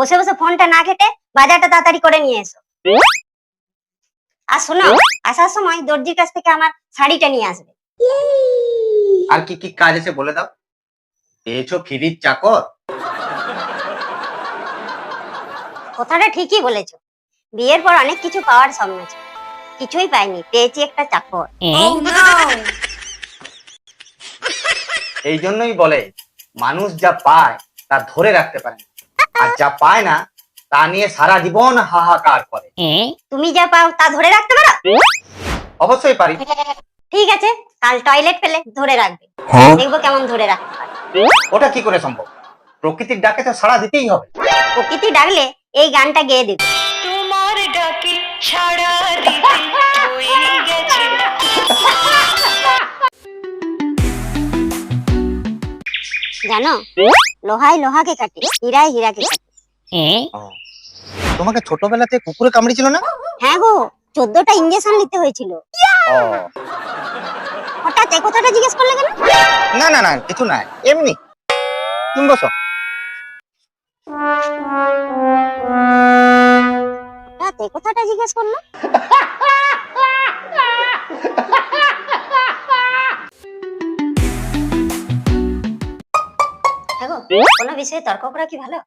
বসে বসে ফোনটা না ঘেটে বাজারটা তাড়াতাড়ি করে নিয়ে এসো। আর শোনো আসার সময় দর্জির কাছ থেকে আমার শাড়িটা নিয়ে আসবে। আর কি কি কাজ আছে বলে দাও। পেয়েছ ফিরির চাকর? কথাটা ঠিকই বলেছ। বিয়ের পর অনেক কিছু পাওয়ার স্বপ্ন ছিল। কিছুই পাইনি পেয়েছি একটা চাকর। এই জন্যই বলে মানুষ যা পায় তা ধরে রাখতে পারে না। আর যা পায় না তা নিয়ে সারা জীবন হাহাকার করে। তুমি যা পাও তা ধরে রাখতে পারো? অবশ্যই পারি। ঠিক আছে কাল টয়লেট পেলে ধরে রাখবে। দেখব কেমন ধরে রাখতে পারে। ওটা কি করে সম্ভব? প্রকৃতির ডাকে তো সাড়া দিতেই হবে। প্রকৃতি ডাকলে এই গানটা গেয়ে দেবে। তোমার ডাকে সাড়া জানো? লোহাই লোহাকে কাটে হীরাই হীরাকে কাটে। তোমাকে ছোটবেলাতে কুকুরে কামড়েছিল না? হ্যাঁ গো চোদ্দটা ইঞ্জেকশন নিতে হয়েছিল। হঠাৎ এই কথাটা জিজ্ঞেস করলে কেন? না না না কিছু না এমনি। তুমি বসো। হঠাৎ এই কথাটা জিজ্ঞেস করল? কোনো বিষয়ে তর্ক করা কি ভালো?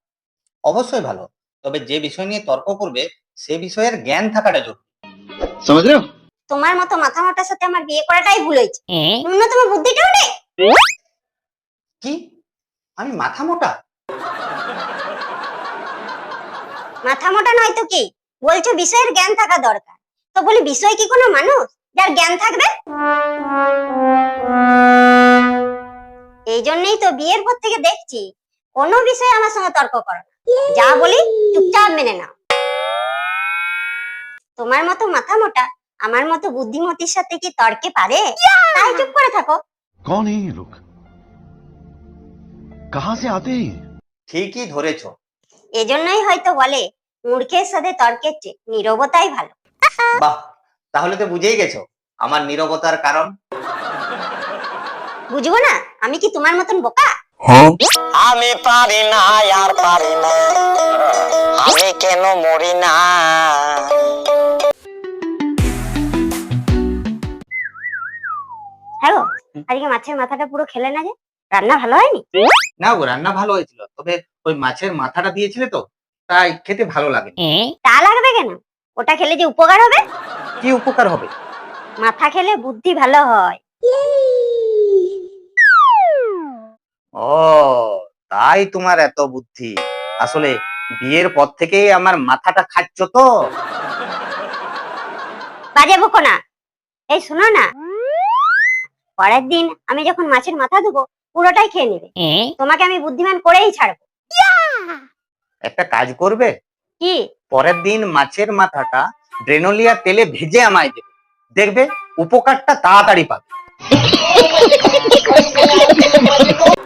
অবশ্যই ভালো। তবে যে বিষয় নিয়ে তর্ক করবে সে বিষয়ের জ্ঞান থাকাটা জরুরি। সমুদ্র তোমার মতো মাথা মোটার সাথে আমার বিয়ে করাটাই ভুল হয়েছে। ন্যূনতম বুদ্ধিটাও নেই। কি? আমি মাথা মোটা? মাথা মোটা নয় তো কি? বলছো বিষয়ের জ্ঞান থাকা দরকার। তো বলি বিষয় কি কোনো মানুষ? যার জ্ঞান থাকবে? এই জন্যই তো বিয়ের পর থেকে দেখছি কোনো বিষয়ে আমার সঙ্গে তর্ক করো না। যা বলি চুপচাপ মেনে নাও। তোমার মতো মাথা মোটা আমার মতো বুদ্ধিমতির সাথে কি তর্কে পারে? তাই চুপ করে থাকো। কোন এই লোক? কাহা সে আতে ঠিকই ধরেছো। এজন্যই হয়তো বলে মূর্খের সাথে তর্কের চেয়ে নীরবতাই ভালো। বাহ তাহলে তো বুঝেই গেছো। আমার নীরবতার কারণ? বুঝব না? আমি কি তোমার মতন বোকা? আমি পারি না আর পারি না। আমি কেন মরি না? হ্যাঁ গো, আজকে মাছের মাথাটা পুরো খেলে না যে? রান্না ভালো হয়নি? না গো রান্না ভালো হয়েছিল তবে ওই মাছের মাথাটা দিয়েছিলে তো তাই খেতে ভালো লাগে তা লাগবে কেন? ওটা খেলে যে উপকার হবে? কি উপকার হবে? মাথা খেলে বুদ্ধি ভালো হয়। তাই তোমার এত বুদ্ধি। আসলে বিয়ের পর থেকেই আমার মাথাটা খাচ্ছ তো। বাজে বকো না। এই শোনো না। পরের দিন আমি যখন মাছের মাথা দেবো পুরোটাই খেয়ে নেবে। তোমাকে আমি বুদ্ধিমান করেই ছাড়বো। একটা কাজ করবে? কি? পরের দিন মাছের মাথাটা ড্রেনোলিয়া তেলে ভেজে আমায় দেবে। দেখবে উপকারটা তাড়াতাড়ি পাবে।